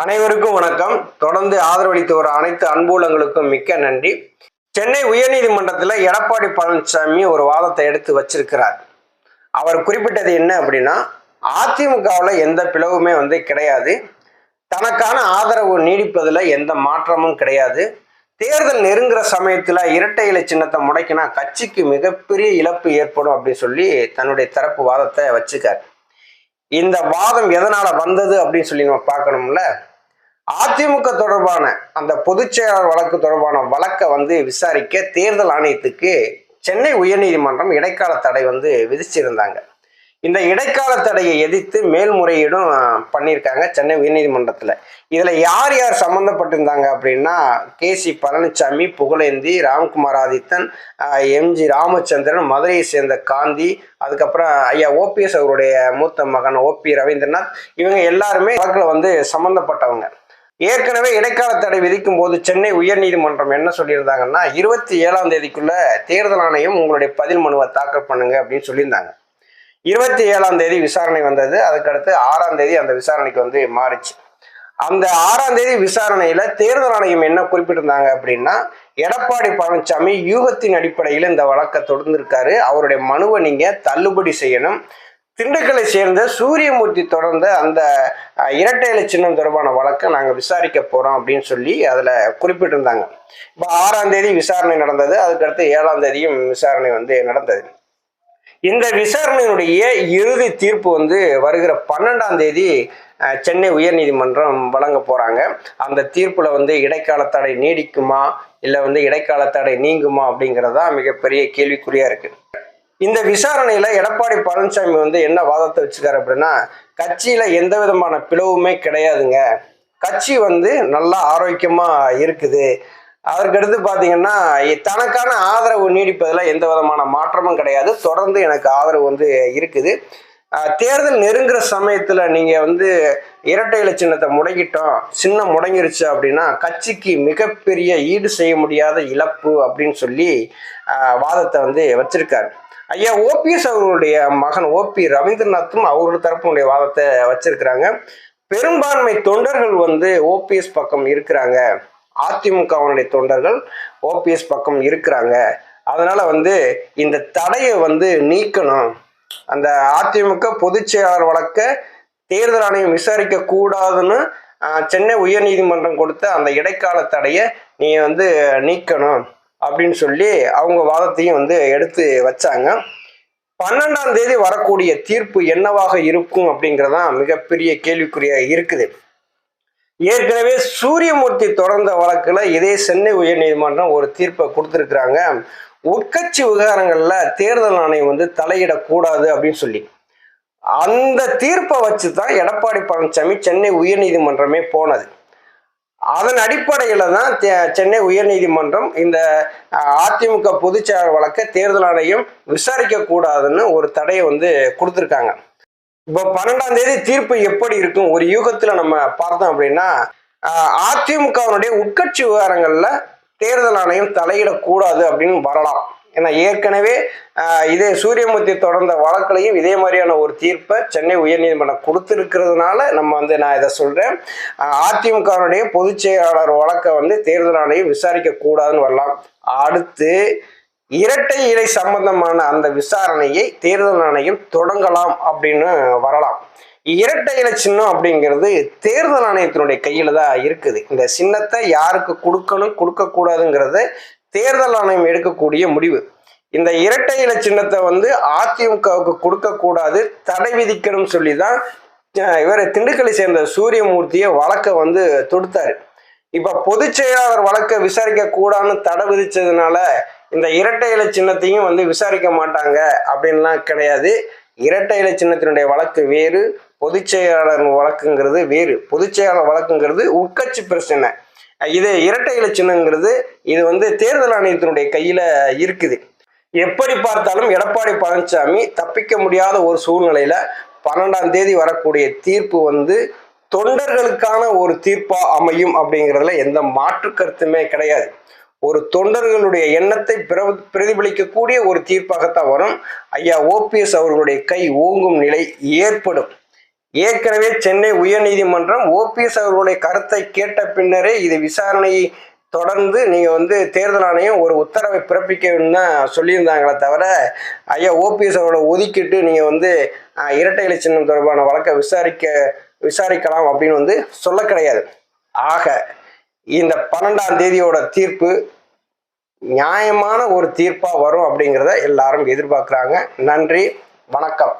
அனைவருக்கும் வணக்கம். தொடர்ந்து ஆதரவளித்து வர அனைத்து அன்புலங்களுக்கும் மிக்க நன்றி. சென்னை உயர்நீதிமன்றத்தில் எடப்பாடி பழனிசாமி ஒரு வாதத்தை எடுத்து வச்சிருக்கிறார். அவர் குறிப்பிட்டது என்ன அப்படின்னா அதிமுகவில் எந்த பிளவுமே வந்து கிடையாது. தனக்கான ஆதரவு நீடிப்பதில் எந்த மாற்றமும் கிடையாது. தேர்தல் நெருங்குற சமயத்தில் இரட்டை இலை சின்னத்தை முடக்கினா கட்சிக்கு மிகப்பெரிய இழப்பு ஏற்படும் அப்படின்னு சொல்லி தன்னுடைய தரப்பு வாதத்தை வச்சுக்கார். இந்த வாதம் எதனால் வந்தது அப்படின்னு சொல்லி நம்ம பார்க்கணும்ல? அதிமுக தொடர்பான அந்த பொதுச் செயலாளர் வழக்கு தொடர்பான வழக்கை வந்து விசாரிக்க தேர்தல் ஆணையத்துக்கு சென்னை உயர்நீதிமன்றம் இடைக்கால தடை வந்து விதிச்சிருந்தாங்க. இந்த இடைக்கால தடையை எதிர்த்து மேல்முறையீடும் பண்ணியிருக்காங்க சென்னை உயர்நீதிமன்றத்தில். இதில் யார் யார் சம்மந்தப்பட்டிருந்தாங்க அப்படின்னா K C Palaniswami Pugazhendhi Ramkumar Adithan MG Ramachandran மதுரையை சேர்ந்த காந்தி அதுக்கப்புறம் ஐயா ஓபிஎஸ் அவருடைய மூத்த மகன் ஓபி ரவீந்திரநாத் இவங்க எல்லாருமே வழக்கில் வந்து சம்மந்தப்பட்டவங்க ஏற்கனவே இடைக்கால தடை விதிக்கும் போது சென்னை உயர்நீதிமன்றம் என்ன சொல்லியிருந்தாங்கன்னா இருபத்தி ஏழாம் தேதிக்குள்ள தேர்தல் ஆணையம் உங்களுடைய பதில் மனுவை தாக்கல் பண்ணுங்க அப்படின்னு சொல்லியிருந்தாங்க. இருபத்தி ஏழாம் தேதி விசாரணை வந்தது அதுக்கடுத்து ஆறாம் தேதி அந்த விசாரணைக்கு வந்து மாறிச்சு. அந்த ஆறாம் தேதி விசாரணையில தேர்தல் ஆணையம் என்ன குறிப்பிட்டிருந்தாங்க அப்படின்னா எடப்பாடி பழனிசாமி யூகத்தின் அடிப்படையில் இந்த வழக்கை தொடர்ந்திருக்காரு. அவருடைய மனுவை நீங்க தள்ளுபடி செய்யணும். திண்டுக்கலை சேர்ந்த சூரியமூர்த்தி தொடர்ந்த அந்த இரட்டையில இரட்டை இலை சின்னம் தொடர்பான வழக்கை நாங்கள் விசாரிக்க போகிறோம் அப்படின்னு சொல்லி அதில் குறிப்பிட்டிருந்தாங்க. இப்போ ஆறாம் தேதி விசாரணை நடந்தது அதுக்கடுத்து ஏழாம் தேதியும் விசாரணை வந்து நடந்தது. இந்த விசாரணையினுடைய இறுதி தீர்ப்பு வந்து வருகிற பன்னெண்டாம் தேதி சென்னை உயர்நீதிமன்றம் வழங்க போகிறாங்க அந்த தீர்ப்பில் வந்து இடைக்கால தடை நீடிக்குமா இல்லை வந்து இடைக்கால தடை நீங்குமா அப்படிங்கிறது தான் மிகப்பெரிய கேள்விக்குறியாக இருக்குது இந்த விசாரணையில எடப்பாடி பழனிசாமி வந்து என்ன வாதத்தை வச்சுக்காரு அப்படின்னா கட்சியில எந்த விதமான பிளவுமே கிடையாதுங்க. கட்சி வந்து நல்லா ஆரோக்கியமா இருக்குது. அதற்கடுத்து பார்த்தீங்கன்னா தனக்கான ஆதரவு நீடிப்பதில் எந்த விதமான மாற்றமும் கிடையாது. தொடர்ந்து எனக்கு ஆதரவு வந்து இருக்குது. தேர்தல் நெருங்குற சமயத்தில் நீங்கள் வந்து இரட்டை இலை சின்னத்தை முடங்கிட்டோம் சின்னம் முடங்கிருச்சு அப்படின்னா கட்சிக்கு மிகப்பெரிய ஈடு செய்ய முடியாத இழப்பு அப்படின்னு சொல்லி வாதத்தை வந்து வச்சிருக்காரு. ஐயா ஓபிஎஸ் அவர்களுடைய மகன் ஓபி ரவீந்திரநாத்தும் அவரோட தரப்புடைய வாதத்தை வச்சிருக்கிறாங்க. பெரும்பான்மை தொண்டர்கள் வந்து ஓபிஎஸ் பக்கம் இருக்கிறாங்க. அதிமுகவினுடைய தொண்டர்கள் ஓபிஎஸ் பக்கம் இருக்கிறாங்க. அதனால வந்து இந்த தடையை வந்து நீக்கணும். அந்த அதிமுக பொதுச் செயலாளர் வழக்க தேர்தல் ஆணையம் விசாரிக்க கூடாதுன்னு சென்னை உயர்நீதிமன்றம் கொடுத்த அந்த இடைக்கால தடையை நீ வந்து நீக்கணும். அப்படின்னு சொல்லி அவங்க வாதத்தையும் வந்து எடுத்து வச்சாங்க. பன்னெண்டாம் தேதி வரக்கூடிய தீர்ப்பு என்னவாக இருக்கும் அப்படிங்கிறதான் மிகப்பெரிய கேள்விக்குறியா இருக்குது. ஏற்கனவே சூரியமூர்த்தி தொடர்ந்த வழக்கில் இதே சென்னை உயர்நீதிமன்றம் ஒரு தீர்ப்பை கொடுத்துருக்குறாங்க. உட்கட்சி விவகாரங்களில் தேர்தல் ஆணையம் வந்து தலையிடக்கூடாது அப்படின்னு சொல்லி. அந்த தீர்ப்பை வச்சு தான் எடப்பாடி பழனிசாமி சென்னை உயர்நீதிமன்றமே போனது. அதன் அடிப்படையில தான் சென்னை உயர்நீதிமன்றம் இந்த அதிமுக பொதுச்செயலாளர் வழக்கை தேர்தல் ஆணையம் விசாரிக்க கூடாதுன்னு ஒரு தடையை வந்து கொடுத்துருக்காங்க. இப்போ பன்னெண்டாம் தேதி தீர்ப்பு எப்படி இருக்கும்? ஒரு யூகத்துல நம்ம பார்த்தோம் அப்படின்னா அதிமுகவினுடைய உட்கட்சி விவகாரங்களில் தேர்தல் ஆணையம் தலையிடக்கூடாது அப்படின்னு வரலாம். ஏன்னா ஏற்கனவே இதே சூரியமூர்த்தி தொடர்ந்த வழக்குலையும் இதே மாதிரியான ஒரு தீர்ப்பை சென்னை உயர்நீதிமன்றம் கொடுத்துருக்கிறதுனால நம்ம வந்து நான் இதை சொல்கிறேன் அதிமுகவினுடைய பொதுச் செயலாளர் வழக்கை வந்து தேர்தல் ஆணையம் விசாரிக்க கூடாதுன்னு வரலாம். அடுத்து இரட்டை இலை சம்பந்தமான அந்த விசாரணையை தேர்தல் ஆணையம் தொடங்கலாம் அப்படின்னு வரலாம். இரட்டை இலை சின்னம் அப்படிங்கிறது தேர்தல் ஆணையத்தினுடைய கையில தான் இருக்குது. இந்த சின்னத்தை யாருக்கு கொடுக்கணும் கொடுக்கக்கூடாதுங்கிறத தேர்தல் ஆணையம் எடுக்கக்கூடிய முடிவு. இந்த இரட்டை இல சின்னத்தை வந்து அதிமுகவுக்கு கொடுக்க கூடாது தடை விதிக்கணும் சொல்லி தான் இவர் திண்டுக்கலை சேர்ந்த சூரியமூர்த்தியை வழக்கை வந்து தொடுத்தாரு. இப்ப பொதுச் செயலாளர் வழக்கை விசாரிக்க கூடாதுன்னு தடை விதிச்சதுனால இந்த இரட்டை இலை சின்னத்தையும் வந்து விசாரிக்க மாட்டாங்க அப்படின்லாம் கிடையாது. இரட்டை இலை சின்னத்தினுடைய வழக்கு வேறு பொதுச் செயலாளர் வழக்குங்கிறது வேறு. பொதுச் செயலாளர் வழக்குங்கிறது உட்கட்சி பிரச்சனை. இது இரட்டை இலை சின்னங்கிறது இது வந்து தேர்தல் ஆணையத்தினுடைய கையில இருக்குது. எப்படி பார்த்தாலும் எடப்பாடி பழனிசாமி தப்பிக்க முடியாத ஒரு சூழ்நிலையில பன்னெண்டாம் தேதி வரக்கூடிய தீர்ப்பு வந்து தொண்டர்களுக்கான ஒரு தீர்ப்பா அமையும் அப்படிங்கிறதுல எந்த மாற்று கருத்துமே கிடையாது. ஒரு தொண்டர்களுடைய எண்ணத்தை பிர- பிரதிபலிக்கக்கூடிய ஒரு தீர்ப்பாகத்தான் வரும். ஐயா ஓபிஎஸ் அவர்களுடைய கை ஓங்கும் நிலை ஏற்படும். ஏற்கனவே சென்னை உயர்நீதிமன்றம் ஓபிஎஸ் அவர்களுடைய கருத்தை கேட்ட பின்னரே இது விசாரணையை தொடர்ந்து நீங்கள் வந்து தேர்தல் ஆணையம் ஒரு உத்தரவை பிறப்பிக்கணும்னு தான் சொல்லியிருந்தாங்களே தவிர ஐயா ஓபிஎஸ் அவர்களை ஒதுக்கிட்டு நீங்கள் வந்து இரட்டை இலை சின்னம் தொடர்பான வழக்கை விசாரிக்க விசாரிக்கலாம் அப்படின்னு வந்து சொல்ல கிடையாது. ஆக இந்த பன்னெண்டாம் தேதியோட தீர்ப்பு நியாயமான ஒரு தீர்ப்பாக வரும் அப்படிங்கிறத எல்லாரும் எதிர்பார்க்குறாங்க. நன்றி வணக்கம்.